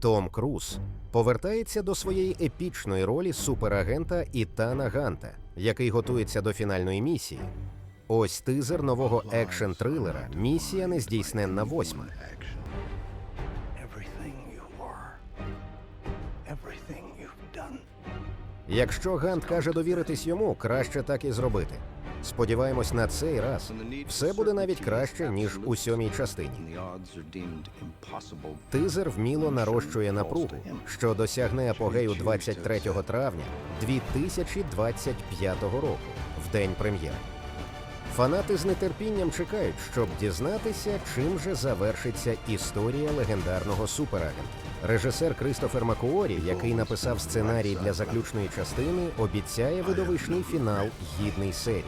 Том Круз повертається до своєї епічної ролі суперагента Ітана Ганта, який готується до фінальної місії. Ось тизер нового екшн-трилера Місія нездійсненна восьма. Якщо Гант каже довіритись йому, краще так і зробити. Сподіваємось, на цей раз все буде навіть краще ніж у сьомій частині. Тизер вміло нарощує напругу, що досягне апогею 23 травня 2025 року, в день прем'єри. Фанати з нетерпінням чекають, щоб дізнатися, чим же завершиться історія легендарного суперагента. Режисер Кристофер Макуорі, який написав сценарій для заключної частини, обіцяє видовищний фінал гідний серії.